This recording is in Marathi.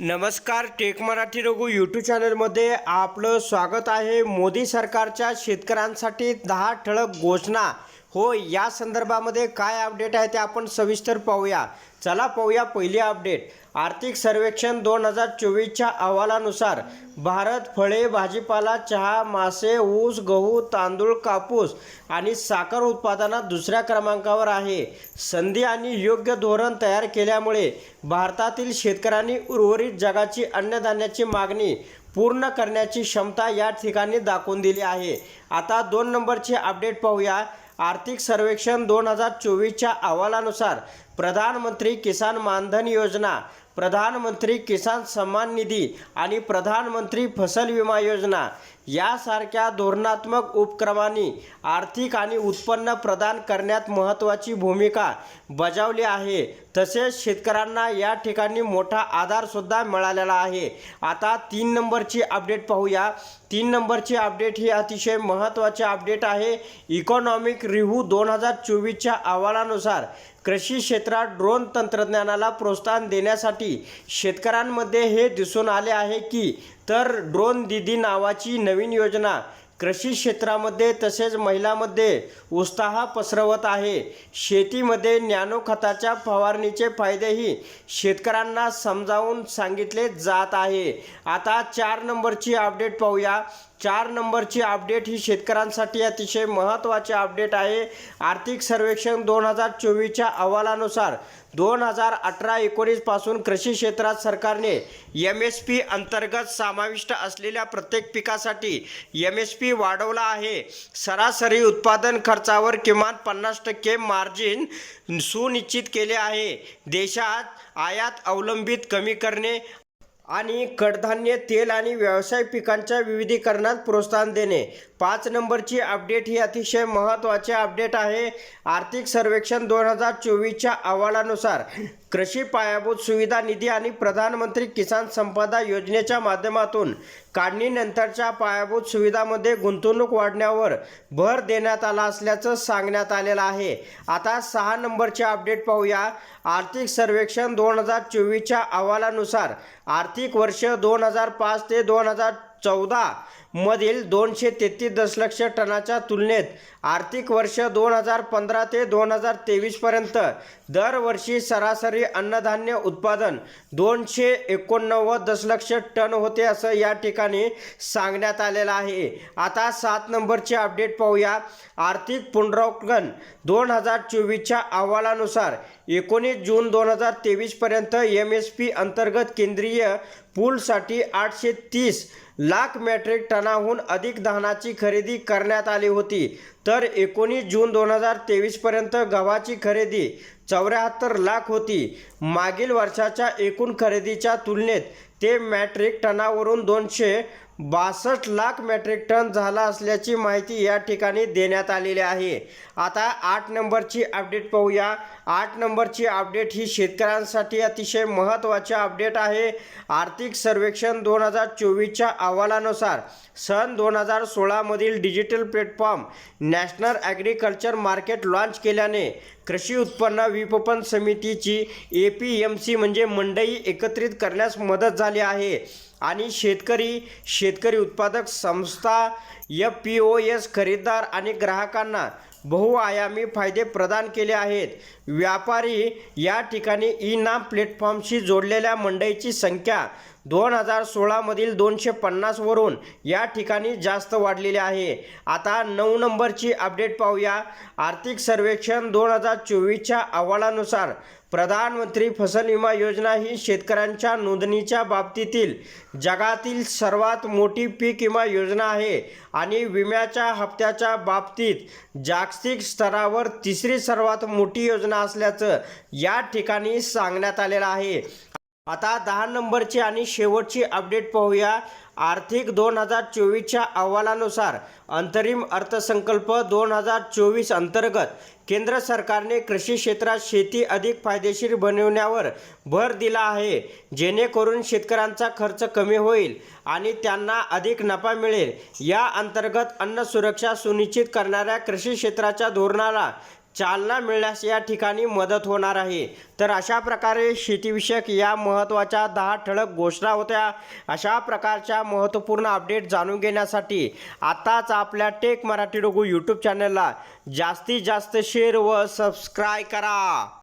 नमस्कार टेक मराठी रघु यूट्यूब चॅनलमध्ये आपलं स्वागत आहे. मोदी सरकारच्या शेतकऱ्यांसाठी दहा ठळक घोषणा. हो या संदर्भामध्ये काय अपडेट आहे ते आपण सविस्तर पाहूया. चला पाहूया पहिली अपडेट आर्थिक सर्वेक्षण दोन हजार चोवीसच्या अहवालानुसार भारत फळे भाजीपाला चहा मासे ऊस गहू तांदूळ कापूस आणि साखर उत्पादनात दुसऱ्या क्रमांकावर आहे. संधी आणि योग्य धोरण तयार केल्यामुळे भारतातील शेतकऱ्यांनी उर्वरित जगाची अन्नधान्याची मागणी पूर्ण करण्याची क्षमता या ठिकाणी दाखवून दिली आहे. आता दोन नंबरची अपडेट पाहूया. आर्थिक सर्वेक्षण दोन हजार चोवीसच्या अहवालानुसार प्रधानमंत्री किसान मानधन योजना प्रधानमंत्री किसान सन्मान निधी आणि प्रधानमंत्री फसल विमा योजना यासारख्या धोरणात्मक उपक्रमांनी आर्थिक आणि उत्पन्न प्रदान करण्यात महत्त्वाची भूमिका बजावली आहे. तसेच शेतकऱ्यांना या ठिकाणी मोठा आधारसुद्धा मिळालेला आहे. आता तीन नंबरची अपडेट पाहूया. तीन नंबरची अपडेट ही अतिशय महत्त्वाची अपडेट आहे. इकॉनॉमिक रिव्ह्यू दोन हजार चोवीसच्या अहवालानुसार कृषी क्षेत्रात ड्रोन तंत्रज्ञानाला प्रोत्साहन देण्यासाठी शेतकऱ्यांमध्ये हे दिसून आले आहे की तर ड्रोन दिदी नावाची नवीन योजना कृषी क्षेत्रामध्ये तसेच महिलामध्ये उत्साह पसरवत आहे. शेतीमध्ये नॅनो खताच्या फवारणीचे फायदेही शेतकऱ्यांना समजावून सांगितले जात आहे. आता चार नंबरची अपडेट पाहूया. चार नंबरची अपडेट ही शेतकऱ्यांसाठी अतिशय महत्त्वाची अपडेट आहे. आर्थिक सर्वेक्षण दोन हजार चोवीसच्या अहवालानुसार दोन हजार अठरा एकोणीसपासून कृषी क्षेत्रात सरकारने एम एस पी अंतर्गत समाविष्ट असलेल्या प्रत्येक पिकासाठी एम एस पी वाढवला आहे. सरासरी उत्पादन खर्चावर किमान पन्नास टक्के मार्जिन सुनिश्चित केले आहे. देशात आयात अवलंबित कमी करणे आणि कडधान्य तेल आणि व्यवसाय पिकांच्या विविधीकरणात प्रोत्साहन देणे. पाच नंबरची अपडेट ही अतिशय महत्त्वाची अपडेट आहे. आर्थिक सर्वेक्षण दोन हजार चोवीसच्या अहवालानुसार कृषी पायाभूत सुविधा निधी आणि प्रधानमंत्री किसान संपदा योजनेच्या माध्यमातून काढणीनंतरच्या पायाभूत सुविधामध्ये गुंतवणूक वाढण्यावर भर देण्यात आला असल्याचं सांगण्यात आलेलं आहे. आता सहा नंबरचे अपडेट पाहूया. आर्थिक सर्वेक्षण दोन हजार चोवीसच्या अहवालानुसार आर्थिक वर्ष दोन हजार पाच ते दोन हजार चौदा मधील दोनशे तेहतीस दशलक्ष टनाच्या तुलनेत आर्थिक वर्ष दोन हजार पंधरा ते दोन हजार तेवीसपर्यंत दरवर्षी सरासरी अन्नधान्य उत्पादन दोनशे एकोणनव्वद दशलक्ष टन होते असं या ठिकाणी सांगण्यात आलेलं आहे. आता सात नंबरचे अपडेट पाहूया. आर्थिक पुनरावलोकन दोन हजार चोवीसच्या अहवालानुसार एकोणीस जून दोन हजार तेवीसपर्यंत एम एस पी अंतर्गत केंद्रीय पूलसाठी आठशे तीस लाख मेट्रिक टनाहून अधिक धानाची खरेदी करण्यात आली होती. तर एकोणीस जून दोन हजार तेवीसपर्यंत गव्हाची खरेदी चौऱ्याहत्तर लाख होती. मागील वर्षाच्या एकूण खरेदीच्या तुलनेत ते मॅट्रिक टनावरून दोनशे बासष्ट लाख मॅट्रिक टन झाला असल्याची माहिती या ठिकाणी देण्यात आलेली आहे. आता आठ नंबरची अपडेट पाहूया. आठ नंबरची अपडेट ही शेतकऱ्यांसाठी अतिशय महत्त्वाची अपडेट आहे. आर्थिक सर्वेक्षण दोन हजार चोवीसच्या अहवालानुसार सन दोन हजार सोळामधील digital platform national agriculture market launch केल्याने कृषी उत्पन्न विपणन समितीची ए पी एम सी म्हणजे मंडई एकत्रित करण्यास मदत झाली आहे. आणि शेतकरी शेतकरी उत्पादक संस्था एफ पी ओ एस खरेदीदार आणि ग्राहकांना बहुआयामी फायदे प्रदान केले आहेत. व्यापारी या ठिकाणी ई नाम प्लॅटफॉर्मशी जोडलेल्या मंडईची संख्या दोन हजार सोळामधील दोनशे पन्नासवरून या ठिकाणी जास्त वाढलेली आहे. आता नऊ नंबरची अपडेट पाहूया. आर्थिक सर्वेक्षण दोन हजार चोवीसच्या अहवालानुसार प्रधानमंत्री फसल विमा योजना ही शेतकऱ्यांच्या नोंदणीच्या बाबतीतील जगातील सर्वात मोठी पीक विमा योजना आहे आणि विम्याच्या हप्त्याच्या बाबतीत जागतिक स्तरावर तिसरी सर्वात मोठी योजना असल्याचं या ठिकाणी सांगण्यात आलेलं आहे. आता दहा नंबरची आणि शेवटची अपडेट पाहूया. आर्थिक दोन हजार चोवीसच्या अहवालानुसार अंतरिम अर्थसंकल्प दोन हजार चोवीस अंतर्गत केंद्र सरकारने कृषी क्षेत्रात शेती अधिक फायदेशीर बनवण्यावर भर दिला आहे. जेणेकरून शेतकऱ्यांचा खर्च कमी होईल आणि त्यांना अधिक नफा मिळेल. या अंतर्गत अन्न सुरक्षा सुनिश्चित करणाऱ्या कृषी क्षेत्राच्या धोरणाला चालना मिळण्यास या ठिकाणी मदत होणार आहे. तर अशा प्रकारे शेतीविषयक या महत्त्वाच्या दहा ठळक घोषणा होत्या. अशा प्रकारच्या महत्त्वपूर्ण अपडेट जाणून घेण्यासाठी आताच आपल्या टेक मराठी डोगू यूट्यूब चॅनलला जास्तीत जास्त शेअर व सबस्क्राईब करा.